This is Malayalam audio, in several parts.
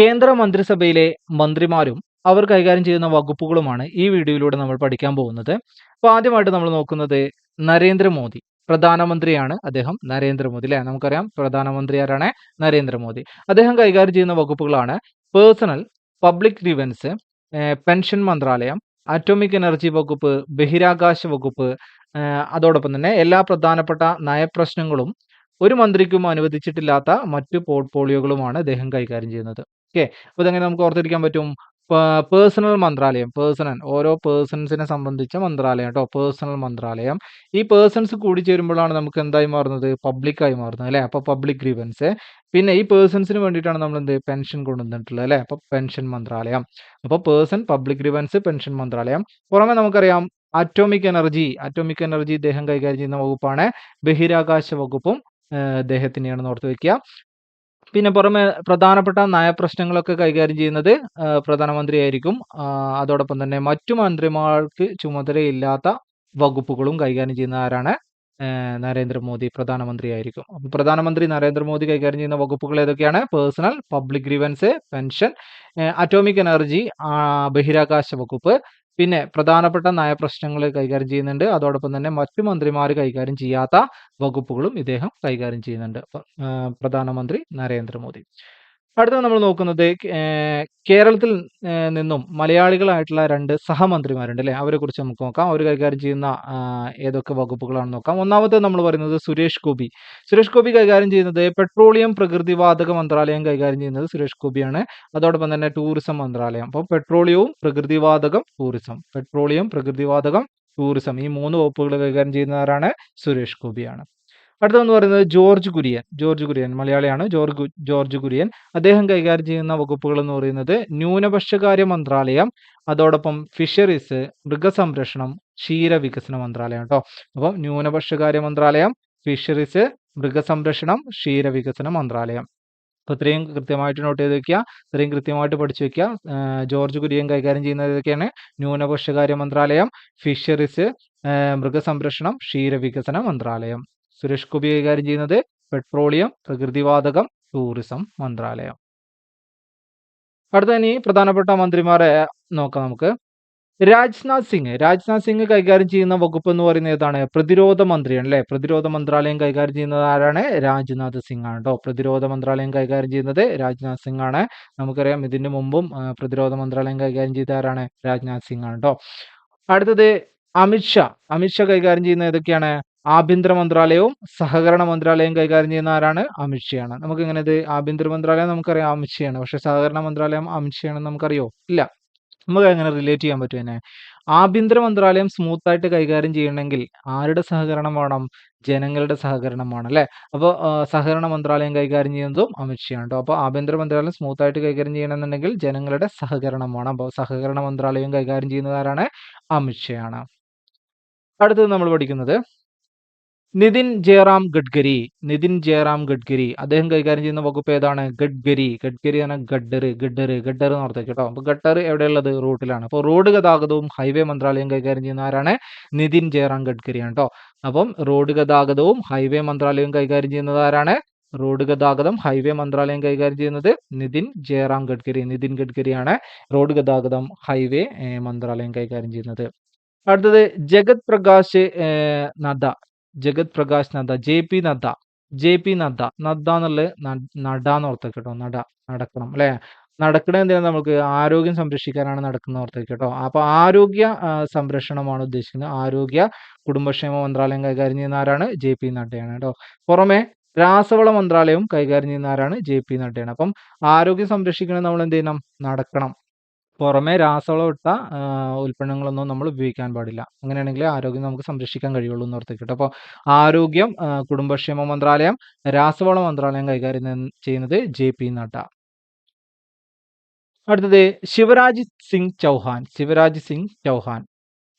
കേന്ദ്ര മന്ത്രിസഭയിലെ മന്ത്രിമാരും അവർ കൈകാര്യം ചെയ്യുന്ന വകുപ്പുകളുമാണ് ഈ വീഡിയോയിലൂടെ നമ്മൾ പഠിക്കാൻ പോകുന്നത്. അപ്പോൾ ആദ്യമായിട്ട് നമ്മൾ നോക്കുന്നത് നരേന്ദ്രമോദി പ്രധാനമന്ത്രിയാണ് അദ്ദേഹം. നരേന്ദ്രമോദി അല്ലെ? നമുക്കറിയാം പ്രധാനമന്ത്രി ആരാണ്? നരേന്ദ്രമോദി. അദ്ദേഹം കൈകാര്യം ചെയ്യുന്ന വകുപ്പുകളാണ് പേഴ്സണൽ പബ്ലിക് ഗ്രീവൻസ് പെൻഷൻ മന്ത്രാലയം അറ്റോമിക് എനർജി വകുപ്പ് ബഹിരാകാശ വകുപ്പ് അതോടൊപ്പം തന്നെ എല്ലാ പ്രധാനപ്പെട്ട നയപ്രശ്നങ്ങളും ഒരു മന്ത്രിക്കും അനുവദിച്ചിട്ടില്ലാത്ത മറ്റു പോർട്ട്ഫോളിയോകളുമാണ് അദ്ദേഹം കൈകാര്യം ചെയ്യുന്നത്. ഓക്കെ. അപ്പോൾ ഇതെങ്ങനെ നമുക്ക് ഓർത്തിരിക്കാൻ പറ്റും? പേഴ്സണൽ മന്ത്രാലയം പേഴ്സണൽ ഓരോ പേഴ്സൺസിനെ സംബന്ധിച്ച മന്ത്രാലയം കേട്ടോ പേഴ്സണൽ മന്ത്രാലയം. ഈ പേഴ്സൺസ് കൂടി ചേരുമ്പോഴാണ് നമുക്ക് എന്തായി മാറുന്നത്? പബ്ലിക്കായി മാറുന്നത് അല്ലേ? അപ്പോൾ പബ്ലിക് ഗ്രീവൻസ് പിന്നെ ഈ പേഴ്സൺസിന് വേണ്ടിയിട്ടാണ് നമ്മൾ എന്ത് പെൻഷൻ കൊണ്ടുവന്നിട്ടുള്ളത് അല്ലേ? അപ്പോൾ പെൻഷൻ മന്ത്രാലയം. അപ്പോൾ പേഴ്സൺ പബ്ലിക് ഗ്രീവൻസ് പെൻഷൻ മന്ത്രാലയം. പുറമെ നമുക്കറിയാം അറ്റോമിക് എനർജി അറ്റോമിക് എനർജി ഇദ്ദേഹം കൈകാര്യം ചെയ്യുന്ന വകുപ്പാണ്. ബഹിരാകാശ വകുപ്പും അദ്ദേഹത്തിനെയാണ് ഓർത്ത് വെക്കുക. പിന്നെ പുറമെ പ്രധാനപ്പെട്ട നയപ്രശ്നങ്ങളൊക്കെ കൈകാര്യം ചെയ്യുന്നത് പ്രധാനമന്ത്രിയായിരിക്കും. അതോടൊപ്പം തന്നെ മറ്റു മന്ത്രിമാർക്ക് ചുമതലയില്ലാത്ത വകുപ്പുകളും കൈകാര്യം ചെയ്യുന്ന ആരാണ്? നരേന്ദ്രമോദി പ്രധാനമന്ത്രിയായിരിക്കും. അപ്പം പ്രധാനമന്ത്രി നരേന്ദ്രമോദി കൈകാര്യം ചെയ്യുന്ന വകുപ്പുകൾ ഏതൊക്കെയാണ്? Personnel public grievance pension atomic energy ബഹിരാകാശ വകുപ്പ് പിന്നെ പ്രധാനപ്പെട്ട നയപ്രശ്നങ്ങൾ കൈകാര്യം ചെയ്യുന്നുണ്ട്. അതോടൊപ്പം തന്നെ മറ്റു മന്ത്രിമാർ കൈകാര്യം ചെയ്യാത്ത വകുപ്പുകളും ഇദ്ദേഹം കൈകാര്യം ചെയ്യുന്നുണ്ട്. പ്രധാനമന്ത്രി നരേന്ദ്രമോദി. അടുത്ത നമ്മൾ നോക്കുന്നത് കേരളത്തിൽ നിന്നും മലയാളികളായിട്ടുള്ള രണ്ട് സഹമന്ത്രിമാരുണ്ട് അല്ലേ? അവരെ കുറിച്ച് നമുക്ക് നോക്കാം. അവർ കൈകാര്യം ചെയ്യുന്ന ഏതൊക്കെ വകുപ്പുകളാണെന്ന് നോക്കാം. ഒന്നാമത്തെ നമ്മൾ പറയുന്നത് സുരേഷ് ഗോപി. സുരേഷ് ഗോപി കൈകാര്യം ചെയ്യുന്നത് പെട്രോളിയം പ്രകൃതിവാതക മന്ത്രാലയം കൈകാര്യം ചെയ്യുന്നത് സുരേഷ് ഗോപിയാണ്. അതോടൊപ്പം തന്നെ ടൂറിസം മന്ത്രാലയം. അപ്പോൾ പെട്രോളിയവും പ്രകൃതിവാതകം ടൂറിസം. പെട്രോളിയം പ്രകൃതിവാതകം ടൂറിസം. ഈ മൂന്ന് വകുപ്പുകൾ കൈകാര്യം ചെയ്യുന്നവരാണ് സുരേഷ് ഗോപിയാണ്. അടുത്തതെന്ന് പറയുന്നത് ജോർജ് കുര്യൻ. ജോർജ് കുര്യൻ മലയാളിയാണ്. ജോർജ് ജോർജ് കുര്യൻ. അദ്ദേഹം കൈകാര്യം ചെയ്യുന്ന വകുപ്പുകൾ എന്ന് പറയുന്നത് ന്യൂനപക്ഷകാര്യ മന്ത്രാലയം അതോടൊപ്പം ഫിഷറീസ് മൃഗസംരക്ഷണം ക്ഷീരവികസന മന്ത്രാലയം കേട്ടോ അപ്പം ന്യൂനപക്ഷകാര്യ മന്ത്രാലയം ഫിഷറീസ് മൃഗസംരക്ഷണം ക്ഷീരവികസന മന്ത്രാലയം. അപ്പോൾ ഇത്രയും കൃത്യമായിട്ട് നോട്ട് ചെയ്ത് വെക്കുക. ഇത്രയും കൃത്യമായിട്ട് പഠിച്ചു വെക്കുക. ജോർജ് കുര്യൻ കൈകാര്യം ചെയ്യുന്നത് ഇതൊക്കെയാണ് ന്യൂനപക്ഷകാര്യ മന്ത്രാലയം ഫിഷറീസ് മൃഗസംരക്ഷണം ക്ഷീരവികസന മന്ത്രാലയം. സുരേഷ് ഗോപി കൈകാര്യം ചെയ്യുന്നത് പെട്രോളിയം പ്രകൃതിവാതകം ടൂറിസം മന്ത്രാലയം. അടുത്ത ഇനി പ്രധാനപ്പെട്ട മന്ത്രിമാരെ നോക്കാം നമുക്ക്. രാജ്നാഥ് സിംഗ്. രാജ്നാഥ് സിംഗ് കൈകാര്യം ചെയ്യുന്ന വകുപ്പ് എന്ന് പറയുന്നത് ഏതാണ്? പ്രതിരോധ മന്ത്രിയാണ് അല്ലെ? പ്രതിരോധ മന്ത്രാലയം കൈകാര്യം ചെയ്യുന്നത് ആരാണ്? രാജ്നാഥ് സിംഗ് ആണ് കേട്ടോ പ്രതിരോധ മന്ത്രാലയം കൈകാര്യം ചെയ്യുന്നത് രാജ്നാഥ് സിംഗ് ആണ്. നമുക്കറിയാം ഇതിനു മുമ്പും പ്രതിരോധ മന്ത്രാലയം കൈകാര്യം ചെയ്ത ആരാണ്? രാജ്നാഥ് സിംഗ് ആണ് കേട്ടോ അടുത്തത് അമിത്ഷാ അമിത്ഷാ കൈകാര്യം ചെയ്യുന്ന ഏതൊക്കെയാണ്? ആഭ്യന്തര മന്ത്രാലയവും സഹകരണ മന്ത്രാലയവും കൈകാര്യം ചെയ്യുന്ന ആരാണ്? അമിത്ഷയാണ് നമുക്ക് ഇങ്ങനെ ഇത് ആഭ്യന്തര മന്ത്രാലയം നമുക്കറിയാം അമിത്ഷയാണ് പക്ഷെ സഹകരണ മന്ത്രാലയം അമിത്ഷയാണെന്ന് നമുക്കറിയോ? ഇല്ല. നമുക്ക് അങ്ങനെ റിലേറ്റ് ചെയ്യാൻ പറ്റും തന്നെ ആഭ്യന്തര മന്ത്രാലയം സ്മൂത്ത് ആയിട്ട് കൈകാര്യം ചെയ്യണമെങ്കിൽ ആരുടെ സഹകരണം വേണം? ജനങ്ങളുടെ സഹകരണം വേണം അല്ലെ? അപ്പോൾ സഹകരണ മന്ത്രാലയം കൈകാര്യം ചെയ്യുന്നതും അമിത്ഷയാണ് കേട്ടോ അപ്പോൾ ആഭ്യന്തര മന്ത്രാലയം സ്മൂത്ത് ആയിട്ട് കൈകാര്യം ചെയ്യണമെന്നുണ്ടെങ്കിൽ ജനങ്ങളുടെ സഹകരണം വേണം. അപ്പോൾ സഹകരണ മന്ത്രാലയം കൈകാര്യം ചെയ്യുന്നതാരാണ് അമിത്ഷയാണ് അടുത്തത് നമ്മൾ പഠിക്കുന്നത് നിതിൻ ജയറാം ഗഡ്കരി നിതിൻ ജയറാം ഗഡ്കരി. അദ്ദേഹം കൈകാര്യം ചെയ്യുന്ന വകുപ്പ് ഏതാണ്? ഗഡ്കരി. ഗഡ്കരി എന്ന ഗഡ്ഡർ ഗഡ്ഡർ ഗഡ്ഡർ എന്ന് ഓർത്തേക്ക് കേട്ടോ അപ്പൊ ഗട്ടർ എവിടെയുള്ളത്? റോഡിലാണ് അപ്പോൾ റോഡ് ഗതാഗതവും ഹൈവേ മന്ത്രാലയം കൈകാര്യം ചെയ്യുന്ന ആരാണ്? നിതിൻ ജയറാം ഗഡ്കരിയാണ് കേട്ടോ അപ്പം റോഡ് ഗതാഗതവും ഹൈവേ മന്ത്രാലയവും കൈകാര്യം ചെയ്യുന്നത് ആരാണ്? റോഡ് ഗതാഗതം ഹൈവേ മന്ത്രാലയം കൈകാര്യം ചെയ്യുന്നത് നിതിൻ ജയറാം ഗഡ്കരി. നിതിൻ ഗഡ്കരിയാണ് റോഡ് ഗതാഗതം ഹൈവേ മന്ത്രാലയം കൈകാര്യം ചെയ്യുന്നത്. അടുത്തത് Jagat Prakash Nadda. Jagat Prakash Nadda J P Nadda J P Nadda Nadda എന്നുള്ളത് നട എന്ന് ഓർത്തേക്ക് കേട്ടോ നട നടക്കണം അല്ലെ? നടക്കണ എന്തിനാണ് നമുക്ക്? ആരോഗ്യം സംരക്ഷിക്കാനാണ് നടക്കുന്ന ഓർത്തേക്ക് കേട്ടോ അപ്പൊ ആരോഗ്യ സംരക്ഷണമാണ് ഉദ്ദേശിക്കുന്നത്. ആരോഗ്യ കുടുംബക്ഷേമ മന്ത്രാലയം കൈകാര്യം ചെയ്യുന്ന ആരാണ്? ജെ പി നഡ്ഡയാണ് കേട്ടോ പുറമെ രാസവള മന്ത്രാലയവും കൈകാര്യം ചെയ്യുന്ന ആരാണ്? ജെ പി നഡ്ഡയാണ്. അപ്പം ആരോഗ്യം സംരക്ഷിക്കണം നമ്മൾ എന്ത് ചെയ്യണം? നടക്കണം. പുറമെ രാസവളം ഇട്ട ഉൽപ്പന്നങ്ങളൊന്നും നമ്മൾ ഉപയോഗിക്കാൻ പാടില്ല. അങ്ങനെയാണെങ്കിൽ ആരോഗ്യം നമുക്ക് സംരക്ഷിക്കാൻ കഴിയുള്ളൂ എന്ന് ഓർത്തേക്കിട്ട് അപ്പോൾ ആരോഗ്യം കുടുംബക്ഷേമ മന്ത്രാലയം രാസവള മന്ത്രാലയം കൈകാര്യം ചെയ്യുന്നത് ജെ പി നഡ്ഡ. അടുത്തത് ശിവരാജ് സിംഗ് ചൗഹാൻ ശിവരാജ് സിംഗ് ചൗഹാൻ.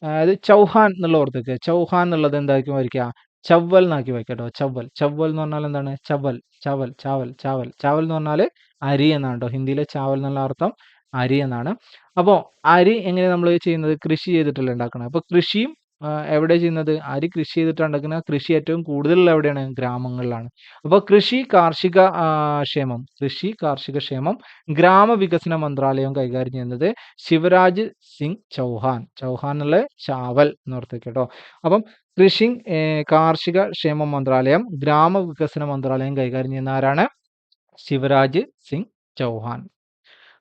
അതായത് ചൗഹാൻ എന്നുള്ള ഓർത്തേക്ക് ചൗഹാൻ എന്നുള്ളത് എന്തായിരിക്കും വരയ്ക്കുക ചവ്വൽ എന്നാക്കി വയ്ക്കട്ടോ ചവ്വൽ. ചവ്വൽ എന്ന് പറഞ്ഞാൽ എന്താണ്? ചവൽ ചവൽ. ചാവൽ. ചാവൽ. ചാവൽ എന്ന് പറഞ്ഞാൽ അരി എന്നാണ് കേട്ടോ. ഹിന്ദിയിലെ ചാവൽ എന്നുള്ള അർത്ഥം അരി എന്നാണ്. അപ്പോൾ അരി എങ്ങനെ നമ്മൾ ചെയ്യുന്നത്? കൃഷി ചെയ്തിട്ടല്ലേ ഉണ്ടാക്കുന്നത് അപ്പോൾ കൃഷിയും എവിടെ ചെയ്യുന്നത്? അരി കൃഷി ചെയ്തിട്ടുണ്ടെങ്കിൽ കൃഷി ഏറ്റവും കൂടുതലുള്ള എവിടെയാണ്? ഗ്രാമങ്ങളിലാണ്. അപ്പോൾ കൃഷി കാർഷിക ക്ഷേമം കൃഷി കാർഷിക ക്ഷേമം ഗ്രാമവികസന മന്ത്രാലയം കൈകാര്യം ചെയ്യുന്നത് ശിവരാജ് സിംഗ് ചൗഹാൻ. ചൗഹാൻ എന്നുള്ള ചാവൽ എന്നോർത്തേക്ക് കേട്ടോ. അപ്പം കൃഷി കാർഷിക ക്ഷേമ മന്ത്രാലയം ഗ്രാമവികസന മന്ത്രാലയം കൈകാര്യം ചെയ്യുന്ന ആരാണ്? ശിവരാജ് സിംഗ് ചൗഹാൻ.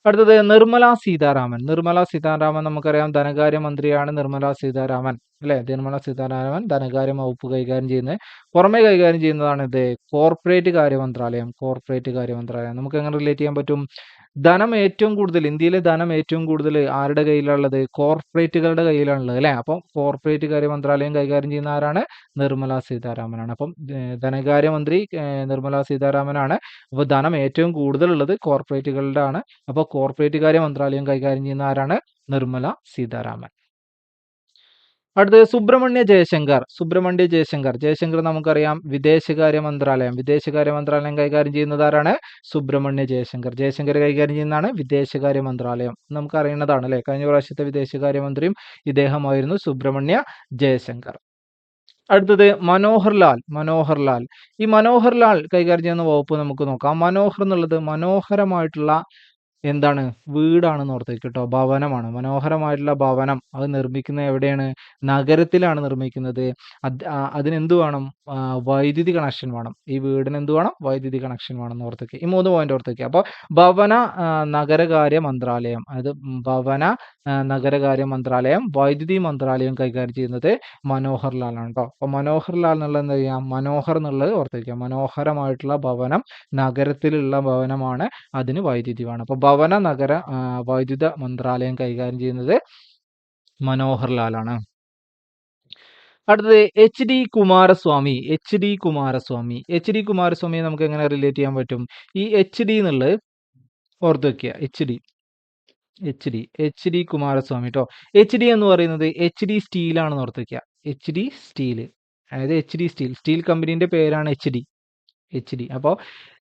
അടുത്തത് നിർമ്മല സീതാരാമൻ. നിർമ്മല സീതാരാമൻ നമുക്കറിയാം ധനകാര്യ മന്ത്രിയാണ് നിർമ്മല സീതാരാമൻ അല്ലെ? നിർമ്മല സീതാരാമൻ ധനകാര്യ വകുപ്പ് കൈകാര്യം ചെയ്യുന്നത് പുറമെ കൈകാര്യം ചെയ്യുന്നതാണ് ഇത്. കോർപ്പറേറ്റ് കാര്യ മന്ത്രാലയം കോർപ്പറേറ്റ് കാര്യ മന്ത്രാലയം. നമുക്ക് എങ്ങനെ റിലേറ്റ് ചെയ്യാൻ പറ്റും? ധനം ഏറ്റവും കൂടുതൽ ഇന്ത്യയിലെ ധനം ഏറ്റവും കൂടുതൽ ആരുടെ കയ്യിലുള്ളത് കോർപ്പറേറ്റുകളുടെ കയ്യിലാണുള്ളത് അല്ലേ? അപ്പം കോർപ്പറേറ്റ് കാര്യ മന്ത്രാലയം കൈകാര്യം ചെയ്യുന്ന ആരാണ്? നിർമ്മല സീതാരാമനാണ്. അപ്പം ധനകാര്യമന്ത്രി ധനകാര്യ മന്ത്രി നിർമ്മല സീതാരാമനാണ്. അപ്പോൾ ധനം ഏറ്റവും കൂടുതലുള്ളത് കോർപ്പറേറ്റുകളുടെ ആണ്. അപ്പോൾ കോർപ്പറേറ്റ് കാര്യ മന്ത്രാലയം കൈകാര്യം ചെയ്യുന്ന ആരാണ്? നിർമ്മല സീതാരാമൻ. അടുത്തത് സുബ്രഹ്മണ്യ ജയശങ്കർ സുബ്രഹ്മണ്യ ജയശങ്കർ. ജയശങ്കർ നമുക്കറിയാം വിദേശകാര്യ മന്ത്രാലയം. വിദേശകാര്യ മന്ത്രാലയം കൈകാര്യം ചെയ്യുന്നത് ആരാണ്? സുബ്രഹ്മണ്യ ജയശങ്കർ. ജയശങ്കർ കൈകാര്യം ചെയ്യുന്നതാണ് വിദേശകാര്യ മന്ത്രാലയം. നമുക്ക് അറിയുന്നതാണ് അല്ലെ? കഴിഞ്ഞ പ്രാവശ്യത്തെ വിദേശകാര്യ മന്ത്രിയും ഇദ്ദേഹമായിരുന്നു സുബ്രഹ്മണ്യ ജയശങ്കർ. അടുത്തത് മനോഹർ ലാൽ മനോഹർ ലാൽ ഈ മനോഹർ ലാൽ കൈകാര്യം ചെയ്യുന്ന വകുപ്പ് നമുക്ക് നോക്കാം. മനോഹർ എന്നുള്ളത് മനോഹരമായിട്ടുള്ള എന്താണ്? വീടാണെന്ന് ഓർത്തേക്ക് കേട്ടോ ഭവനമാണ്. മനോഹരമായിട്ടുള്ള ഭവനം. അത് നിർമ്മിക്കുന്നത് എവിടെയാണ്? നഗരത്തിലാണ് നിർമ്മിക്കുന്നത്. അതിനെന്ത് വേണം? വൈദ്യുതി കണക്ഷൻ വേണം. ഈ വീടിന് എന്ത് വേണം? വൈദ്യുതി കണക്ഷൻ വേണം എന്ന് ഓർത്തേക്ക്. ഈ മൂന്ന് പോയിന്റ് ഓർത്തേക്ക്. അപ്പോൾ ഭവന നഗരകാര്യ മന്ത്രാലയം. അതായത് ഭവന നഗരകാര്യ മന്ത്രാലയം വൈദ്യുതി മന്ത്രാലയം കൈകാര്യം ചെയ്യുന്നത് മനോഹർ കേട്ടോ അപ്പോൾ മനോഹർ ലാൽ എന്നുള്ളത് എന്താ ചെയ്യാം? മനോഹർ എന്നുള്ളത് ഓർത്തേക്കുക മനോഹരമായിട്ടുള്ള ഭവനം നഗരത്തിലുള്ള ഭവനമാണ്. അതിന് വൈദ്യുതി വേണം. അപ്പോൾ ഭവന നഗര വൈദ്യുത മന്ത്രാലയം കൈകാര്യം ചെയ്യുന്നത് മനോഹർലാലാണ്. അടുത്തത് H D Kumaraswamy H D Kumaraswamy. H D കുമാരസ്വാമിയെ നമുക്ക് എങ്ങനെ റിലേറ്റ് ചെയ്യാൻ പറ്റും? ഈ എച്ച് ഡി എന്നുള്ളത് ഓർത്ത് വെക്കുക H D H D H D Kumaraswamy കേട്ടോ എച്ച് ഡി എന്ന് പറയുന്നത് എച്ച് ഡി സ്റ്റീലാണെന്ന് ഓർത്ത് വെക്കുക. എച്ച് ഡി സ്റ്റീൽ അതായത് എച്ച് ഡി സ്റ്റീൽ. സ്റ്റീൽ കമ്പനീന്റെ പേരാണ് എച്ച് ഡി. എച്ച് ഡി അപ്പോൾ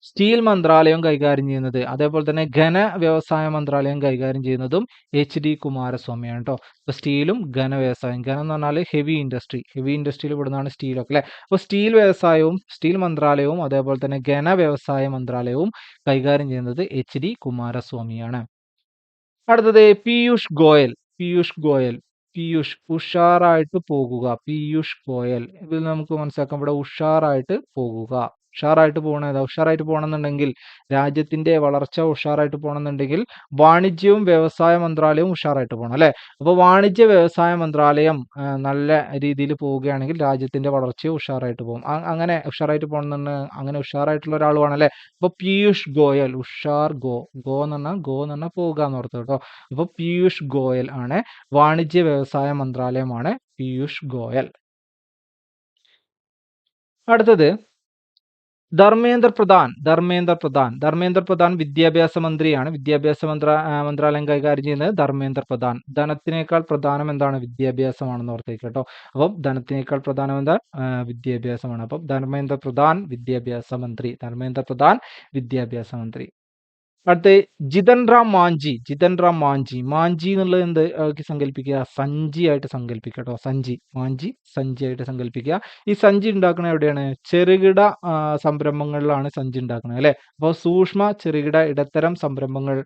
സ്റ്റീൽ മന്ത്രാലയം കൈകാര്യം ചെയ്യുന്നത് അതേപോലെ തന്നെ ഘന വ്യവസായ മന്ത്രാലയം കൈകാര്യം ചെയ്യുന്നതും എച്ച് ഡി കുമാരസ്വാമിയാണ് കേട്ടോ അപ്പോൾ സ്റ്റീലും ഘന വ്യവസായം ഘനം എന്ന് പറഞ്ഞാൽ ഹെവി ഇൻഡസ്ട്രി ഹെവി ഇൻഡസ്ട്രിയിൽ ഇവിടുന്നാണ് സ്റ്റീലൊക്കെ അല്ലേ അപ്പോൾ സ്റ്റീൽ വ്യവസായവും സ്റ്റീൽ മന്ത്രാലയവും അതേപോലെ തന്നെ ഘന വ്യവസായ മന്ത്രാലയവും കൈകാര്യം ചെയ്യുന്നത് എച്ച് ഡി കുമാരസ്വാമിയാണ്. അടുത്തത് പീയൂഷ് ഗോയൽ പീയൂഷ് ഗോയൽ പീയൂഷ് ഉഷാറായിട്ട് പോകുക പീയൂഷ് ഗോയൽ. ഇതിൽ നമുക്ക് മനസ്സിലാക്കാം ഇവിടെ ഉഷാറായിട്ട് പോകുക. ഉഷാറായിട്ട് പോകണം ഏതാ ഉഷാറായിട്ട് പോകണമെന്നുണ്ടെങ്കിൽ രാജ്യത്തിന്റെ വളർച്ച ഉഷാറായിട്ട് പോകണമെന്നുണ്ടെങ്കിൽ വാണിജ്യവും വ്യവസായ മന്ത്രാലയവും ഉഷാറായിട്ട് പോകണം അല്ലെ? അപ്പോൾ വാണിജ്യ വ്യവസായ മന്ത്രാലയം നല്ല രീതിയിൽ പോവുകയാണെങ്കിൽ രാജ്യത്തിന്റെ വളർച്ച ഉഷാറായിട്ട് പോകും അങ്ങനെ ഉഷാറായിട്ട് പോകണമെന്ന് അങ്ങനെ ഉഷാറായിട്ടുള്ള ഒരാൾ വേണം അല്ലെ? അപ്പോൾ പീയൂഷ് ഗോയൽ ഉഷാർ ഗോ ഗോ എന്ന് പറഞ്ഞാൽ ഗോ എന്ന് പറഞ്ഞാൽ പോവുക എന്ന് ഓർത്ത് കേട്ടോ. അപ്പോൾ പീയൂഷ് ഗോയൽ ആണ് വാണിജ്യ വ്യവസായ മന്ത്രാലയമാണ് പീയൂഷ് ഗോയൽ. അടുത്തത് ധർമ്മേന്ദ്ര പ്രധാൻ ധർമ്മേന്ദ്ര പ്രധാൻ. ധർമ്മേന്ദ്ര പ്രധാൻ വിദ്യാഭ്യാസ മന്ത്രിയാണ്. വിദ്യാഭ്യാസ മന്ത്ര മന്ത്രാലയം കൈകാര്യം ചെയ്യുന്നത് ധർമ്മേന്ദ്ര പ്രധാൻ. ധനത്തിനേക്കാൾ പ്രധാനം എന്താണ്? വിദ്യാഭ്യാസമാണെന്ന് ഓർത്തേക്ക് കേട്ടോ. അപ്പം ധനത്തിനേക്കാൾ പ്രധാനം എന്താ വിദ്യാഭ്യാസമാണ്. അപ്പം ധർമ്മേന്ദ്ര പ്രധാൻ വിദ്യാഭ്യാസ മന്ത്രി. ധർമ്മേന്ദ്ര പ്രധാൻ വിദ്യാഭ്യാസ മന്ത്രി. അടുത്ത ജിതൻ റാം മാഞ്ചി ജിതൻ റാം മാഞ്ചി. മാഞ്ചി എന്നുള്ളത് എന്ത് സങ്കല്പിക്കുക സഞ്ചി ആയിട്ട് സങ്കല്പിക്കുക കേട്ടോ സഞ്ചി മാഞ്ചി സഞ്ചി ആയിട്ട് സങ്കല്പിക്കുക ഈ സഞ്ചി ഉണ്ടാക്കുന്നത് എവിടെയാണ്? ചെറുകിട സംരംഭങ്ങളിലാണ് സഞ്ചി ഉണ്ടാക്കുന്നത് അല്ലെ? അപ്പോൾ സൂക്ഷ്മ ചെറുകിട ഇടത്തരം സംരംഭങ്ങൾ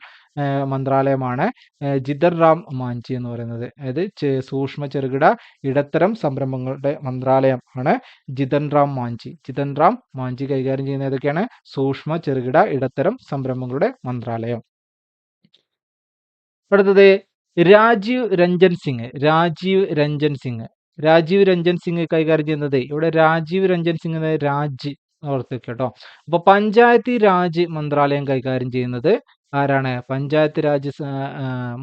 മന്ത്രാലയമാണ്. ജിദർ റാം മാഞ്ചി എന്ന് പറയുന്നത്. അതായത് സൂക്ഷ്മ ചെറുകിട ഇടത്തരം സംരംഭങ്ങളുടെ മന്ത്രാലയം ആണ് ജിതൻ റാം മാഞ്ചി. ജിതൻ റാം മാഞ്ചി കൈകാര്യം ചെയ്യുന്ന ഏതൊക്കെയാണ്? സൂക്ഷ്മ ചെറുകിട ഇടത്തരം സംരംഭങ്ങളുടെ മന്ത്രാലയം. അടുത്തത് രാജീവ് രഞ്ജൻ സിംഗ്. രാജീവ് രഞ്ജൻ സിംഗ്. രാജീവ് രഞ്ജൻ സിംഗ് കൈകാര്യം ചെയ്യുന്നത് ഇവിടെ രാജീവ് രഞ്ജൻ സിംഗ് രാജ് ഓർത്ത് കേട്ടോ. അപ്പൊ പഞ്ചായത്തി രാജ് മന്ത്രാലയം കൈകാര്യം ചെയ്യുന്നത് ആരാണ്? പഞ്ചായത്ത് രാജ്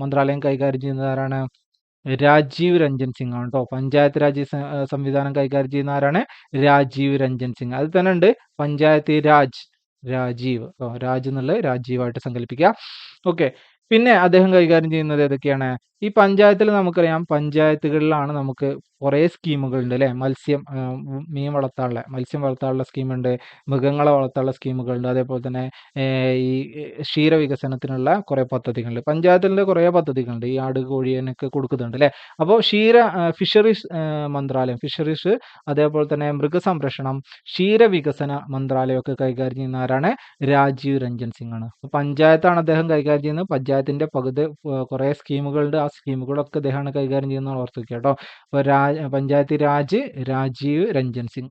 മന്ത്രാലയം കൈകാര്യം ചെയ്യുന്നത് ആരാണ്? രാജീവ് രഞ്ജൻ സിംഗ് ആണ് കേട്ടോ പഞ്ചായത്ത് രാജ് സംവിധാനം കൈകാര്യം ചെയ്യുന്ന ആരാണ്? രാജീവ് രഞ്ജൻ സിംഗ്. അത് തന്നെ ഉണ്ട്. പഞ്ചായത്ത് രാജ് രാജീവ്. രാജ് എന്നുള്ളത് രാജീവായിട്ട് സങ്കല്പിക്കുക. ഓക്കെ. പിന്നെ അദ്ദേഹം കൈകാര്യം ചെയ്യുന്നത് ഏതൊക്കെയാണ്? ഈ പഞ്ചായത്തിൽ നമുക്കറിയാം പഞ്ചായത്തുകളിലാണ് നമുക്ക് കുറേ സ്കീമുകളുണ്ട് അല്ലേ? മത്സ്യം മീൻ വളർത്താനുള്ള മത്സ്യം വളർത്താനുള്ള സ്കീമുണ്ട് മൃഗങ്ങളെ വളർത്താനുള്ള സ്കീമുകളുണ്ട് അതേപോലെ തന്നെ ഈ ക്ഷീര വികസനത്തിനുള്ള കുറേ പദ്ധതികളുണ്ട്. പഞ്ചായത്തിന്റെ കുറേ പദ്ധതികളുണ്ട് ഈ ആട് കോഴിയൊക്കെ കൊടുക്കുന്നുണ്ട് അല്ലേ? അപ്പോൾ ക്ഷീര ഫിഷറീസ് മന്ത്രാലയം ഫിഷറീസ് അതേപോലെ തന്നെ മൃഗസംരക്ഷണം ക്ഷീരവികസന മന്ത്രാലയമൊക്കെ കൈകാര്യം ചെയ്യുന്ന ആരാണ്? രാജീവ് രഞ്ജൻ സിംഗ് ആണ്. പഞ്ചായത്താണ് അദ്ദേഹം കൈകാര്യം ചെയ്യുന്നത്. പഞ്ചായത്തിന്റെ പകുതി കുറേ സ്കീമുകളുണ്ട്. സ്കീമുകളൊക്കെ അദ്ദേഹമാണ് കൈകാര്യം ചെയ്യുന്ന ഓർത്ത് കേട്ടോ. അപ്പോൾ രാജ് പഞ്ചായത്ത് രാജ് രാജീവ് രഞ്ജൻ സിംഗ്.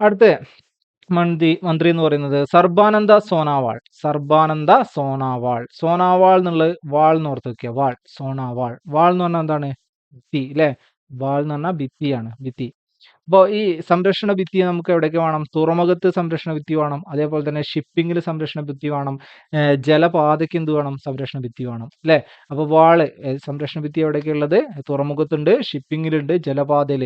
അടുത്ത മന്ത്രി മന്ത്രി എന്ന് പറയുന്നത് സർബാനന്ദ സോനാവാൾ. സർബാനന്ദ സോനാവാൾ. സോനാവാൾ എന്നുള്ള വാൾ എന്ന് ഓർത്ത് വെക്കുക. വാൾ സോനാവാൾ. വാൾ എന്ന് പറഞ്ഞാൽ എന്താണ്? ഭിത്തി അല്ലെ? വാൾ എന്ന് പറഞ്ഞാൽ ഭിത്തിയാണ് ഭിത്തി അപ്പോൾ ഈ സംരക്ഷണ ഭിത്തി നമുക്ക് എവിടെയൊക്കെ വേണം? തുറമുഖത്ത് സംരക്ഷണ ഭിത്തി വേണം. അതേപോലെ തന്നെ ഷിപ്പിങ്ങിൽ സംരക്ഷണ ഭിത്തി വേണം. ജലപാതയ്ക്ക് എന്ത് വേണം? സംരക്ഷണ ഭിത്തി വേണം. അല്ലേ? അപ്പോൾ വാൾ സംരക്ഷണ ഭിത്തി എവിടെയൊക്കെ ഉള്ളത്? തുറമുഖത്തുണ്ട് ഷിപ്പിംഗിലുണ്ട് ജലപാതയിൽ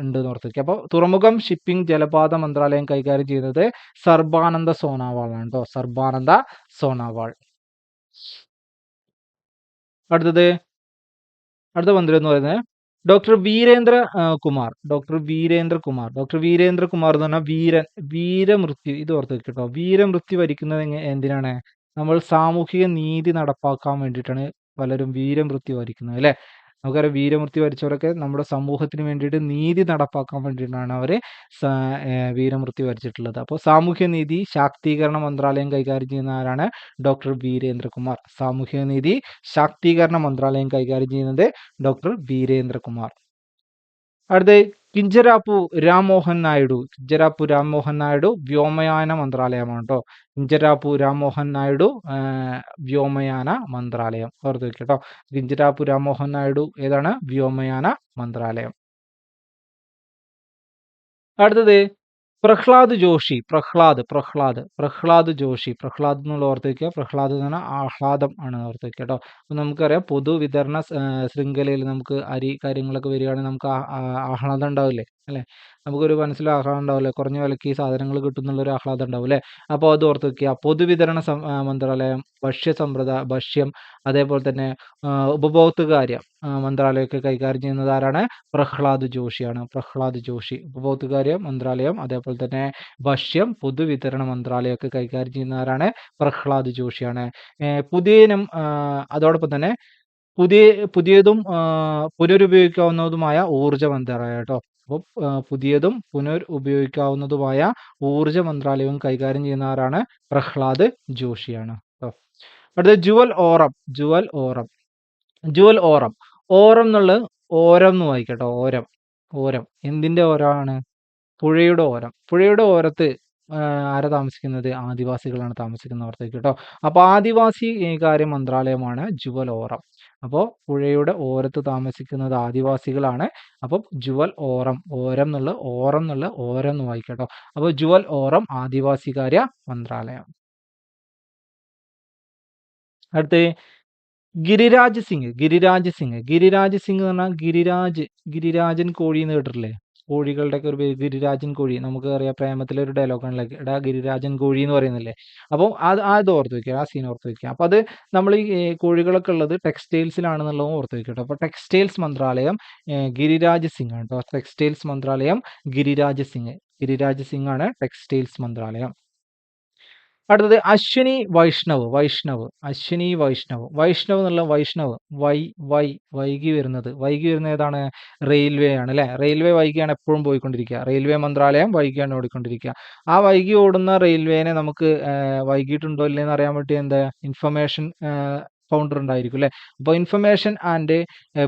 ഉണ്ട് ഓർത്ത് അപ്പോൾ തുറമുഖം ഷിപ്പിംഗ് ജലപാത മന്ത്രാലയം കൈകാര്യം ചെയ്യുന്നത് സർബാനന്ദ സോനാവാളാണ് കേട്ടോ. സർബാനന്ദ സോനാവാൾ അടുത്തത് അടുത്ത മന്ത്രി എന്ന് പറയുന്നത് doctor Virendra Kumar doctor Virendra Kumar doctor Virendra Kumar എന്ന് പറഞ്ഞാൽ വീരൻ വീരമൃത്യു ഇത് ഓർത്ത് കേട്ടോ വീരമൃത്യു വരിക്കുന്നത് എന്തിനാണ്? നമ്മൾ സാമൂഹിക നീതി നടപ്പാക്കാൻ വേണ്ടിയിട്ടാണ് പലരും വീരമൃത്യു വരിക്കുന്നത് അല്ലെ? നമുക്കറിയാം വീരമൃത്യു വരിച്ചവരൊക്കെ നമ്മുടെ സമൂഹത്തിന് വേണ്ടിയിട്ട് നീതി നടപ്പാക്കാൻ വേണ്ടിയിട്ടാണ് അവർ വീരമൃത്യു വരിച്ചിട്ടുള്ളത്. അപ്പോൾ സാമൂഹ്യ നീതി ശാക്തീകരണ മന്ത്രാലയം കൈകാര്യം ചെയ്യുന്ന ആരാണ്? ഡോക്ടർ വീരേന്ദ്രകുമാർ. സാമൂഹ്യ നീതി ശാക്തീകരണ മന്ത്രാലയം കൈകാര്യം ചെയ്യുന്നത് ഡോക്ടർ വീരേന്ദ്രകുമാർ. അടുത്ത കിഞ്ചരാപ്പു രാമോഹൻ നായിഡു. കിഞ്ചരാപ്പു രാംമോഹൻ നായിഡു വ്യോമയാന മന്ത്രാലയമാണ് കേട്ടോ കിഞ്ചരാപ്പു രാംമോഹൻ നായിഡു വ്യോമയാന മന്ത്രാലയം. ഓർത്ത് വെക്കുക കേട്ടോ കിഞ്ചരാപ്പു രാംമോഹൻ നായിഡു ഏതാണ്? വ്യോമയാന മന്ത്രാലയം. അടുത്തത് പ്രഹ്ലാദ് ജോഷി പ്രഹ്ലാദ് പ്രഹ്ലാദ് പ്രഹ്ലാദ് ജോഷി പ്രഹ്ലാദ് എന്നുള്ള ഓർത്ത് വെക്കുക. പ്രഹ്ലാദ് എന്ന് പറഞ്ഞാൽ ആഹ്ലാദം ആണ് ഓർത്ത് കേട്ടോ. അപ്പം നമുക്കറിയാം പൊതുവിതരണ ശൃംഖലയിൽ നമുക്ക് അരി കാര്യങ്ങളൊക്കെ വരികയാണെങ്കിൽ നമുക്ക് ആഹ്ലാദം ഉണ്ടാവില്ലേ? അല്ലെ? നമുക്കൊരു മനസ്സിൽ ആഹ്ലാദം ഉണ്ടാവില്ലേ കുറഞ്ഞ വിലക്ക് ഈ സാധനങ്ങൾ കിട്ടുന്നുള്ള ഒരു ആഹ്ലാദം ഉണ്ടാവും അല്ലേ അപ്പോൾ അത് ഓർത്ത് വെക്കുക. പൊതുവിതരണ മന്ത്രാലയം ഭക്ഷ്യ സമ്പ്രദായ ഭക്ഷ്യം അതേപോലെ തന്നെ ഉപഭോക്തൃകാര്യ മന്ത്രാലയമൊക്കെ കൈകാര്യം ചെയ്യുന്നത് ആരാണ്? പ്രഹ്ലാദ് ജോഷിയാണ്. പ്രഹ്ലാദ് ജോഷി ഉപഭോക്തൃകാര്യ മന്ത്രാലയം അതേപോലെ തന്നെ ഭക്ഷ്യം പൊതുവിതരണ മന്ത്രാലയമൊക്കെ കൈകാര്യം ചെയ്യുന്ന ആരാണ്? പ്രഹ്ലാദ് ജോഷിയാണ്. പുതിയനും പുതിയ അതോടൊപ്പം തന്നെ പുതിയ പുതിയതും പുനരുപയോഗിക്കാവുന്നതുമായ ഊർജ മന്ത്രാലയം കേട്ടോ. അപ്പോൾ പുതിയതും പുനർ ഉപയോഗിക്കാവുന്നതുമായ ഊർജ മന്ത്രാലയവും കൈകാര്യം ചെയ്യുന്ന ആരാണ്? പ്രഹ്ലാദ് ജോഷിയാണ്. അടുത്ത ജുവൽ ഓറം ജുവൽ ഓറം ജുവൽ ഓറം. ഓറം എന്നുള്ളത് ഓരം എന്ന് വായിക്കട്ടോ ഓരം ഓരം. എന്തിന്റെ ഓരമാണ് പുഴയുടെ ഓരം. പുഴയുടെ ഓരത്ത് ആരാ താമസിക്കുന്നത്? ആദിവാസികളാണ് താമസിക്കുന്നവർത്തേക്ക് കേട്ടോ അപ്പോൾ ആദിവാസി കാര്യ മന്ത്രാലയമാണ് ജുവൽ ഓറം. അപ്പോൾ പുഴയുടെ ഓരത്ത് താമസിക്കുന്നത് ആദിവാസികളാണ്. അപ്പോൾ ജുവൽ ഓറം ഓരം എന്നുള്ള ഓറം എന്നുള്ള ഓരം എന്ന് വായിക്കട്ടോ അപ്പോൾ ജുവൽ ഓറം ആദിവാസികാര്യ മന്ത്രാലയം. അടുത്ത് ഗിരിരാജ് സിംഗ് ഗിരിരാജ് സിംഗ്. ഗിരിരാജ് സിംഗ് എന്ന് പറഞ്ഞാൽ ഗിരിരാജ് ഗിരിരാജൻ കോഴി എന്ന് കേട്ടിട്ടില്ലേ? കോഴികളുടെ ഒക്കെ ഒരു പേര് ഗിരിരാജൻ കോഴി. നമുക്ക് അറിയാം പ്രേമത്തിലെ ഒരു ഡയലോഗ് ആണല്ലോ. എടാ ഗിരിരാജൻ കോഴി എന്ന് പറയുന്നില്ലേ? അപ്പോൾ അത് അത് ഓർത്ത് വെക്കുക. ആ സീൻ ഓർത്ത് വെക്കുക. അപ്പോൾ അത് നമ്മൾ ഈ കോഴികളൊക്കെ ഉള്ളത് ടെക്സ്റ്റൈൽസിലാണെന്നുള്ളതും ഓർത്ത് വെക്കുക കേട്ടോ. അപ്പോൾ ടെക്സ്റ്റൈൽസ് മന്ത്രാലയം ഗിരിരാജ് സിംഗ് ആണ് കേട്ടോ. ടെക്സ്റ്റൈൽസ് മന്ത്രാലയം ഗിരിരാജ് സിംഗ്. ഗിരിരാജ് സിംഗ് ആണ് ടെക്സ്റ്റൈൽസ് മന്ത്രാലയം. അടുത്തത് അശ്വിനി വൈഷ്ണവ് വൈഷ്ണവ് അശ്വിനി വൈഷ്ണവ്. വൈഷ്ണവ് എന്നുള്ള വൈഷ്ണവ് വൈ വൈ വൈകി വരുന്നത്. വൈകി വരുന്ന ഏതാണ്? റെയിൽവേ ആണ് അല്ലെ? റെയിൽവേ വൈകിയാണ് എപ്പോഴും പോയിക്കൊണ്ടിരിക്കുക. റെയിൽവേ മന്ത്രാലയം വൈകിയാണ് ഓടിക്കൊണ്ടിരിക്കുക. ആ വൈകി ഓടുന്ന റെയിൽവേനെ നമുക്ക് വൈകിട്ടുണ്ടോ ഇല്ലെന്ന് അറിയാൻ വേണ്ടി എന്താ? ഇൻഫർമേഷൻ ഫൗണ്ടർ ഉണ്ടായിരിക്കും അല്ലെ? അപ്പോൾ ഇൻഫർമേഷൻ ആൻഡ്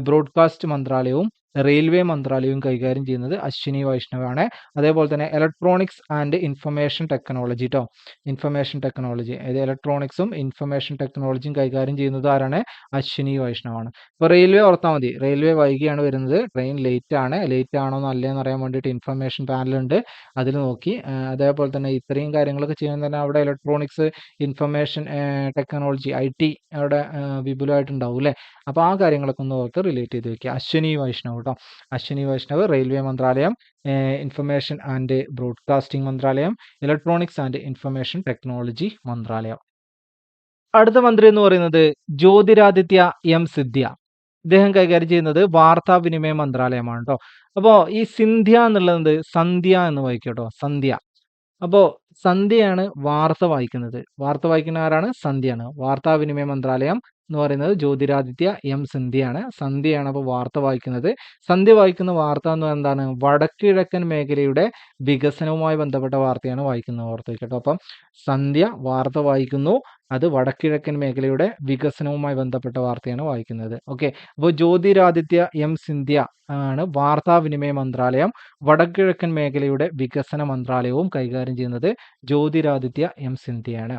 ബ്രോഡ്കാസ്റ്റ് മന്ത്രാലയവും റെയിൽവേ മന്ത്രാലയവും കൈകാര്യം ചെയ്യുന്നത് അശ്വിനി വൈഷ്ണവാണ്. അതേപോലെ തന്നെ ഇലക്ട്രോണിക്സ് ആൻഡ് ഇൻഫർമേഷൻ ടെക്നോളജി കേട്ടോ ഇൻഫർമേഷൻ ടെക്നോളജി അതായത് ഇലക്ട്രോണിക്സും ഇൻഫർമേഷൻ ടെക്നോളജിയും കൈകാര്യം ചെയ്യുന്നത് ആരാണ്? അശ്വിനി വൈഷ്ണവാണ്. ഇപ്പോൾ റെയിൽവേ ഓർത്താൽ മതി. റെയിൽവേ വൈകിയാണ് വരുന്നത്. ട്രെയിൻ ലേറ്റ് ആണ്. ലേറ്റ് ആണോ എന്നല്ലേന്ന് അറിയാൻ വേണ്ടിയിട്ട് ഇൻഫർമേഷൻ പാനലുണ്ട് അതിൽ നോക്കി. അതേപോലെ തന്നെ ഇത്രയും കാര്യങ്ങളൊക്കെ ചെയ്യാൻ തന്നെ അവിടെ electronics information technology I T അവിടെ വിപുലമായിട്ടുണ്ടാവും അല്ലേ? അപ്പോൾ ആ കാര്യങ്ങളൊക്കെ ഒന്ന് ഓർത്ത് റിലേറ്റ് ചെയ്ത് വെക്കുക. അശ്വിനി വൈഷ്ണവ് കേട്ടോ. അശ്വിനി വൈഷ്ണവ് റെയിൽവേ മന്ത്രാലയം ഇൻഫർമേഷൻ ആൻഡ് ബ്രോഡ്കാസ്റ്റിംഗ് മന്ത്രാലയം ഇലക്ട്രോണിക്സ് ആൻഡ് ഇൻഫർമേഷൻ ടെക്നോളജി മന്ത്രാലയം. അടുത്ത മന്ത്രി എന്ന് പറയുന്നത് ജ്യോതിരാദിത്യ എം. സിദ്ധ്യ. ഇദ്ദേഹം കൈകാര്യം ചെയ്യുന്നത് വാർത്താവിനിമയ മന്ത്രാലയമാണ് കേട്ടോ. അപ്പോൾ ഈ സിന്ധ്യ എന്നുള്ളത് സന്ധ്യ എന്ന് വായിക്കും കേട്ടോ. സന്ധ്യ. അപ്പോൾ സന്ധ്യയാണ് വാർത്ത വായിക്കുന്നത്. വാർത്ത വായിക്കുന്ന ആരാണ്? സന്ധ്യയാണ്. വാർത്താവിനിമയ മന്ത്രാലയം എന്ന് പറയുന്നത് ജ്യോതിരാദിത്യ എം സന്ധ്യയാണ്. സന്ധ്യയാണ് അപ്പോൾ വാർത്ത വായിക്കുന്നത്. സന്ധ്യ വായിക്കുന്ന വാർത്ത എന്ന് പറയുന്നത് എന്താണ്? വടക്കിഴക്കൻ മേഖലയുടെ വികസനവുമായി ബന്ധപ്പെട്ട വാർത്തയാണ് വായിക്കുന്നത്. കേട്ടോ. അപ്പം സന്ധ്യ വാർത്ത വായിക്കുന്നു. അത് വടക്കിഴക്കൻ മേഖലയുടെ വികസനവുമായി ബന്ധപ്പെട്ട വാർത്തയാണ് വായിക്കുന്നത്. ഓക്കെ. അപ്പോൾ ജ്യോതിരാദിത്യ എം സിന്ധ്യ ആണ് വാർത്താവിനിമയ മന്ത്രാലയം വടക്കിഴക്കൻ മേഖലയുടെ വികസന മന്ത്രാലയവും കൈകാര്യം ചെയ്യുന്നത് ജ്യോതിരാദിത്യ എം സിന്ധ്യയാണ്.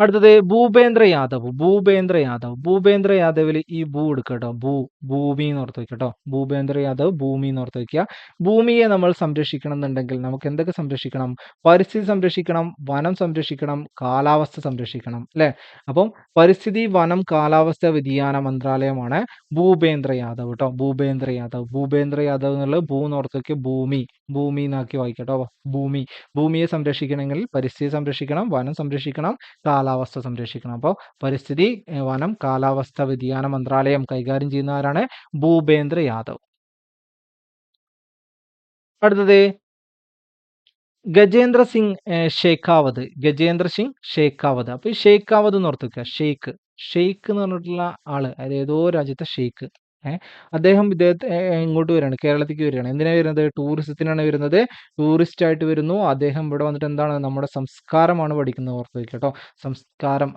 അടുത്തത് ഭൂപേന്ദ്ര യാദവ് ഭൂപേന്ദ്ര യാദവ്. ഭൂപേന്ദ്ര യാദവിൽ ഈ ഭൂ കേട്ടോ ഭൂ ഭൂമി എന്ന് ഓർത്ത് കേട്ടോ ഭൂപേന്ദ്ര യാദവ് ഭൂമി എന്ന് ഓർത്ത് വെക്കുക. ഭൂമിയെ നമ്മൾ സംരക്ഷിക്കണം എന്നുണ്ടെങ്കിൽ നമുക്ക് എന്തൊക്കെ സംരക്ഷിക്കണം? പരിസ്ഥിതി സംരക്ഷിക്കണം വനം സംരക്ഷിക്കണം കാലാവസ്ഥ സംരക്ഷിക്കണം അല്ലെ? അപ്പം പരിസ്ഥിതി വനം കാലാവസ്ഥ വ്യതിയാന മന്ത്രാലയമാണ് ഭൂപേന്ദ്ര യാദവ് കേട്ടോ ഭൂപേന്ദ്ര യാദവ്. ഭൂപേന്ദ്ര യാദവ് എന്നുള്ളത് ഭൂ എന്ന് ഓർത്ത് വെക്കുക. ഭൂമി. ഭൂമി എന്നാക്കി വായിക്കട്ടോ. ഭൂമി. ഭൂമിയെ സംരക്ഷിക്കണമെങ്കിൽ പരിസ്ഥിതി സംരക്ഷിക്കണം വനം സംരക്ഷിക്കണം കാലാവസ്ഥ സംരക്ഷിക്കണം. അപ്പോൾ പരിസ്ഥിതി വനം കാലാവസ്ഥ വ്യതിയാന മന്ത്രാലയം കൈകാര്യം ചെയ്യുന്നവരാണ് ഭൂപേന്ദ്ര യാദവ്. അടുത്തത് ഗജേന്ദ്ര സിംഗ് ഷേഖാവത്. ഗജേന്ദ്ര സിംഗ് ഷേഖാവത്. അപ്പൊ ഈ ഷേഖാവത് എന്ന് ഓർത്തുക ഷെയ്ഖ് ഷെയ്ഖ് എന്ന് പറഞ്ഞിട്ടുള്ള ആൾ അതായത് ഏതോ രാജ്യത്തെ ഷെയ്ഖ് ഏഹ് അദ്ദേഹം ഇദ്ദേഹത്തെ ഇങ്ങോട്ട് വരികയാണ് കേരളത്തിലേക്ക് വരികയാണ്. എന്തിനാ വരുന്നത്? ടൂറിസത്തിനാണ് വരുന്നത്. ടൂറിസ്റ്റ് ആയിട്ട് വരുന്നു. അദ്ദേഹം ഇവിടെ വന്നിട്ട് എന്താണ്? നമ്മുടെ സംസ്കാരമാണ് പഠിക്കുന്നത് ഓർത്ത് കേട്ടോ. സംസ്കാരം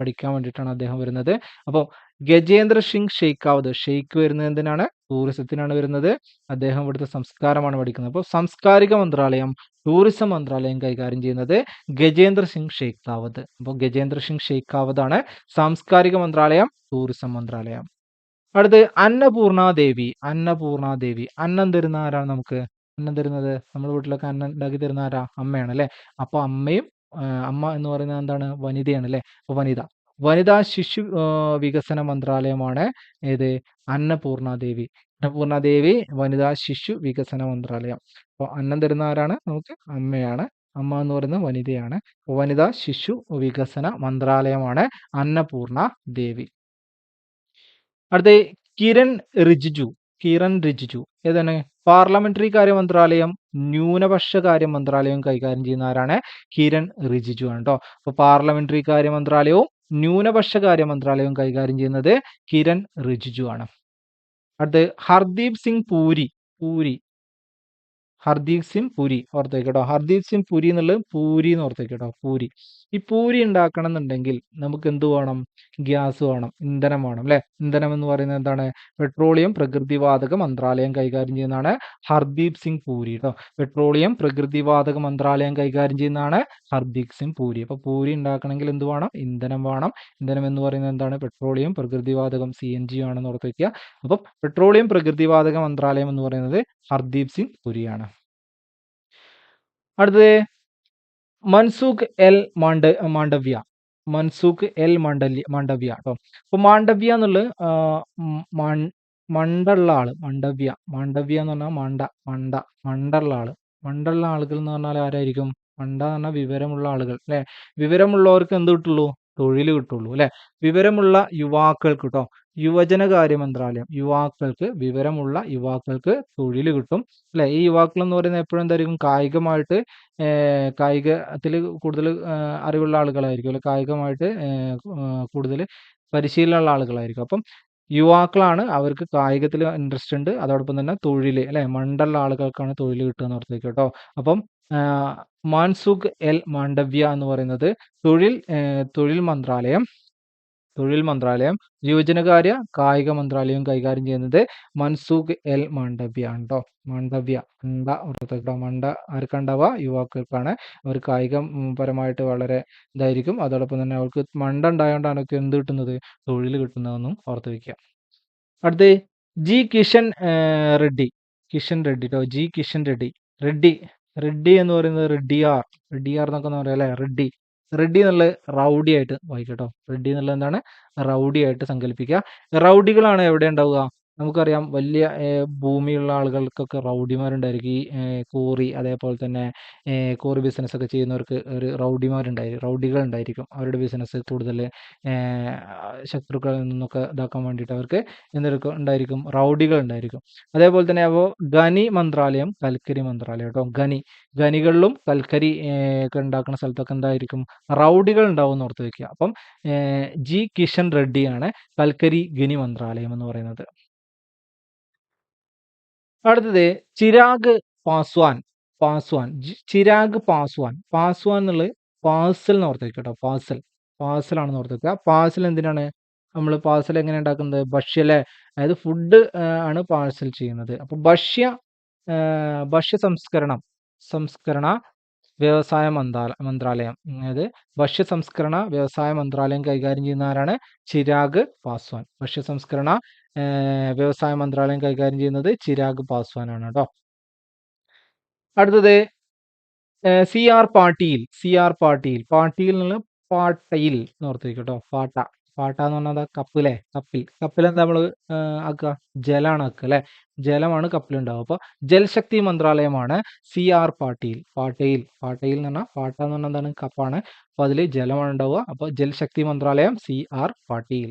പഠിക്കാൻ വേണ്ടിയിട്ടാണ് അദ്ദേഹം വരുന്നത്. അപ്പോൾ ഗജേന്ദ്ര സിംഗ് ഷെയ്ഖാവത് ഷെയ്ഖ് വരുന്നത് എന്തിനാണ്? ടൂറിസത്തിനാണ് വരുന്നത്. അദ്ദേഹം ഇവിടുത്തെ സംസ്കാരമാണ് പഠിക്കുന്നത്. അപ്പോൾ സാംസ്കാരിക മന്ത്രാലയം ടൂറിസം മന്ത്രാലയം കൈകാര്യം ചെയ്യുന്നത് ഗജേന്ദ്ര സിംഗ് ഷെയ്ഖാവത് അപ്പോൾ ഗജേന്ദ്ര സിംഗ് ഷെയ്ഖാവത് ആണ് സാംസ്കാരിക മന്ത്രാലയം ടൂറിസം മന്ത്രാലയം. അടുത്ത് അന്നപൂർണാദേവി അന്നപൂർണാദേവി. അന്നം തരുന്ന ആരാണ് നമുക്ക്? അന്നം തരുന്നത് നമ്മുടെ വീട്ടിലൊക്കെ അന്നം ഉണ്ടാക്കി തരുന്ന ആരാ? അമ്മയാണ് അല്ലെ? അപ്പൊ അമ്മയും അമ്മ എന്ന് പറയുന്നത് എന്താണ്? വനിതയാണ് അല്ലെ? അപ്പൊ വനിത. വനിതാ ശിശു വികസന മന്ത്രാലയമാണ് ഏത്? അന്നപൂർണാദേവി. അന്നപൂർണാദേവി വനിതാ ശിശു വികസന മന്ത്രാലയം. അപ്പോൾ അന്നം തരുന്ന ആരാണ് നമുക്ക്? അമ്മയാണ്. അമ്മ എന്ന് പറയുന്നത് വനിതയാണ്. വനിതാ ശിശു വികസന മന്ത്രാലയമാണ് അന്നപൂർണ ദേവി അടുത്ത കിരൺ റിജിജു കിരൺ റിജിജു. ഏതാണ്? പാർലമെന്ററി കാര്യ മന്ത്രാലയം ന്യൂനപക്ഷ കാര്യ മന്ത്രാലയം കൈകാര്യം ചെയ്യുന്ന ആരാണ്? കിരൺ റിജിജു ആണ് കേട്ടോ അപ്പൊ പാർലമെന്ററി കാര്യ മന്ത്രാലയവും ന്യൂനപക്ഷ കാര്യ മന്ത്രാലയവും കൈകാര്യം ചെയ്യുന്നത് കിരൺ റിജിജു ആണ്. അടുത്ത് ഹർദീപ് സിംഗ് പൂരി പൂരി. ഹർദീപ് സിംഗ് പുരി ഓർത്തേക്കട്ടോ ഹർദീപ് സിംഗ് പുരി എന്നുള്ളത് പൂരി എന്ന് ഓർത്തേക്കട്ടോ പൂരി. ഈ പൂരി ഉണ്ടാക്കണം എന്നുണ്ടെങ്കിൽ നമുക്ക് എന്ത് വേണം? ഗ്യാസ് വേണം ഇന്ധനം വേണം അല്ലെ? ഇന്ധനം എന്ന് പറയുന്നത് എന്താണ്? പെട്രോളിയം പ്രകൃതിവാതക മന്ത്രാലയം കൈകാര്യം ചെയ്യുന്നതാണ് ഹർദീപ് സിംഗ് പൂരി കേട്ടോ. പെട്രോളിയം പ്രകൃതിവാതക മന്ത്രാലയം കൈകാര്യം ചെയ്യുന്നതാണ് ഹർദീപ് സിംഗ് പൂരി. അപ്പൊ പൂരി ഉണ്ടാക്കണമെങ്കിൽ എന്ത് വേണം? ഇന്ധനം വേണം. ഇന്ധനം എന്ന് പറയുന്നത് എന്താണ്? പെട്രോളിയം പ്രകൃതിവാതകം സി എൻ ജി ആണെന്ന് ഓർത്തേക്കുക അപ്പം പെട്രോളിയം പ്രകൃതിവാതക മന്ത്രാലയം എന്ന് പറയുന്നത് ഹർദീപ് സിംഗ് പുരിയാണ്. അടുത്തത് മൻസൂഖ് എൽ മാണ്ഡ മാണ്ഡവ്യ. മൻസൂഖ് എൽ മാണ്ഡല്യ മാണ്ഡവ്യ കേട്ടോ അപ്പൊ മാണ്ഡവ്യ എന്നുള്ളത് മണ്ടുള്ള ആൾ മണ്ഡവ്യ. മാണ്ഡവ്യ എന്ന് പറഞ്ഞാൽ മണ്ട മണ്ട മണ്ടുള്ള ആൾ. മണ്ടുള്ള ആളുകൾ എന്ന് പറഞ്ഞാൽ ആരായിരിക്കും? മണ്ട എന്ന് പറഞ്ഞാൽ വിവരമുള്ള ആളുകൾ അല്ലെ? വിവരമുള്ളവർക്ക് എന്ത് കിട്ടുള്ളൂ? തൊഴിൽ കിട്ടുള്ളൂ അല്ലെ? വിവരമുള്ള യുവാക്കൾക്ക് കേട്ടോ യുവജനകാര്യ മന്ത്രാലയം യുവാക്കൾക്ക് വിവരമുള്ള യുവാക്കൾക്ക് തൊഴിൽ കിട്ടും. അല്ലെ? ഈ യുവാക്കൾ എന്ന് പറയുന്നത് എപ്പോഴും എന്തായിരിക്കും? കായികമായിട്ട് കായികത്തിൽ കൂടുതൽ അറിവുള്ള ആളുകളായിരിക്കും. അല്ലെ? കായികമായിട്ട് കൂടുതൽ പരിശീലനമുള്ള ആളുകളായിരിക്കും. അപ്പം യുവാക്കളാണ് അവർക്ക് കായികത്തിൽ ഇൻട്രസ്റ്റ് ഉണ്ട്. അതോടൊപ്പം തന്നെ തൊഴിൽ അല്ലെ? മണ്ടുള്ള ആളുകൾക്കാണ് തൊഴിൽ കിട്ടുക എന്ന് കേട്ടോ. അപ്പം മാൻസുഖ് എൽ മാണ്ഡവ്യ എന്ന് പറയുന്നത് തൊഴിൽ തൊഴിൽ മന്ത്രാലയം തൊഴിൽ മന്ത്രാലയം യുവജനകാര്യ കായിക മന്ത്രാലയം കൈകാര്യം ചെയ്യുന്നത് മൻസൂഖ് എൽ മാണ്ഡവ്യ ഉണ്ടോ മാണ്ഡവ്യ മണ്ട ഓർത്തേട്ടോ മണ്ട ആർക്കുണ്ടാവുക യുവാക്കൾക്കാണ്. അവർ കായിക പരമായിട്ട് വളരെ ഇതായിരിക്കും. അതോടൊപ്പം തന്നെ അവർക്ക് മണ്ട ഉണ്ടായതുകൊണ്ടാണ് അവർക്ക് എന്ത് കിട്ടുന്നത്? തൊഴിൽ കിട്ടുന്നതെന്നും ഓർത്ത് വയ്ക്കുക അടുത്ത് ജി കിഷൻ റെഡ്ഡി. കിഷൻ റെഡ്ഡി കേട്ടോ ജി കിഷൻ റെഡ്ഡി. റെഡ്ഡി. റെഡ്ഡി എന്ന് പറയുന്നത് റെഡ്ഡിയാർ. റെഡ്ഡിയാർ എന്നൊക്കെ പറയാം അല്ലെ? റെഡ്ഡി. റെഡ്ഡി എന്നുള്ള റൗഡി ആയിട്ട് വായിക്കട്ടോ. റെഡി എന്നുള്ള എന്താണ്? റൗഡി ആയിട്ട് സങ്കല്പിക്കുക. റൗഡികളാണ് എവിടെ ഉണ്ടാവുക? നമുക്കറിയാം വലിയ ഭൂമിയുള്ള ആളുകൾക്കൊക്കെ റൗഡിമാരുണ്ടായിരിക്കും. ഈ കോറി അതേപോലെ തന്നെ കോറി ബിസിനസ് ഒക്കെ ചെയ്യുന്നവർക്ക് ഒരു റൗഡിമാരുണ്ടായിരിക്കും റൗഡികൾ ഉണ്ടായിരിക്കും അവരുടെ ബിസിനസ് കൂടുതൽ ശത്രുക്കളിൽ നിന്നൊക്കെ ഇതാക്കാൻ വേണ്ടിയിട്ട് അവർക്ക് എന്തെടുക്കും ഉണ്ടായിരിക്കും റൗഡികൾ ഉണ്ടായിരിക്കും അതേപോലെ തന്നെ അപ്പോൾ ഖനി മന്ത്രാലയം, കൽക്കരി മന്ത്രാലയം കേട്ടോ. ഖനി ഖനികളിലും കൽക്കരി ഒക്കെ ഉണ്ടാക്കുന്ന സ്ഥലത്തൊക്കെ എന്തായിരിക്കും റൗഡികൾ ഉണ്ടാവും എന്ന് ഓർത്ത് വെക്കുക. അപ്പം ജി കിഷൻ റെഡ്ഡിയാണ് കൽക്കരി ഖനി മന്ത്രാലയം എന്ന് പറയുന്നത്. അടുത്തത് ചിരാഗ് പാസ്വാൻ പാസ്വാൻ ചിരാഗ് പാസ്വാൻ പാസ്വാൻ എന്നുള്ളത് പാസൽ എന്ന് ഓർത്ത് വെക്കുക കേട്ടോ. പാസൽ പാസൽ ആണെന്ന് ഓർത്ത് വെക്കുക. പാർസൽ എന്തിനാണ് നമ്മൾ പാസൽ എങ്ങനെ ഉണ്ടാക്കുന്നത് ഭക്ഷ്യ അല്ലേ അതായത് ഫുഡ് ആണ് പാഴ്സൽ ചെയ്യുന്നത്. അപ്പോൾ ഭക്ഷ്യ ഭക്ഷ്യ സംസ്കരണം സംസ്കരണ വ്യവസായ മന്ത്രാ മന്ത്രാലയം അതായത് ഭക്ഷ്യ സംസ്കരണ വ്യവസായ മന്ത്രാലയം കൈകാര്യം ചെയ്യുന്ന ആരാണ് ചിരാഗ് പാസ്വാൻ. ഭക്ഷ്യ സംസ്കരണ വ്യവസായ മന്ത്രാലയം കൈകാര്യം ചെയ്യുന്നത് ചിരാഗ് പാസ്വാൻ ആണ് കേട്ടോ. അടുത്തത് C R Patil C R Patil Patil എന്നുള്ള പാട്ടയിൽ എന്ന് ഓർത്തിരിക്കും കേട്ടോ. പാട്ട പാട്ട എന്ന് പറഞ്ഞാൽ കപ്പ് അല്ലേ കപ്പിൽ കപ്പിൽ എന്താ നമ്മൾ ആക്കുക ജലമാണ് ആക്കുക അല്ലെ ജലമാണ് കപ്പിലുണ്ടാവുക. അപ്പോൾ ജൽശക്തി മന്ത്രാലയമാണ് സി ആർ പാട്ടീൽ പാട്ടയിൽ പാട്ടയിൽ എന്ന് പറഞ്ഞാൽ പാട്ട എന്ന് പറഞ്ഞാൽ എന്താണ് കപ്പാണ്. അപ്പോൾ അതിൽ ജലമാണ് ഉണ്ടാവുക. അപ്പോൾ ജൽശക്തി മന്ത്രാലയം സി ആർ പാട്ടീൽ.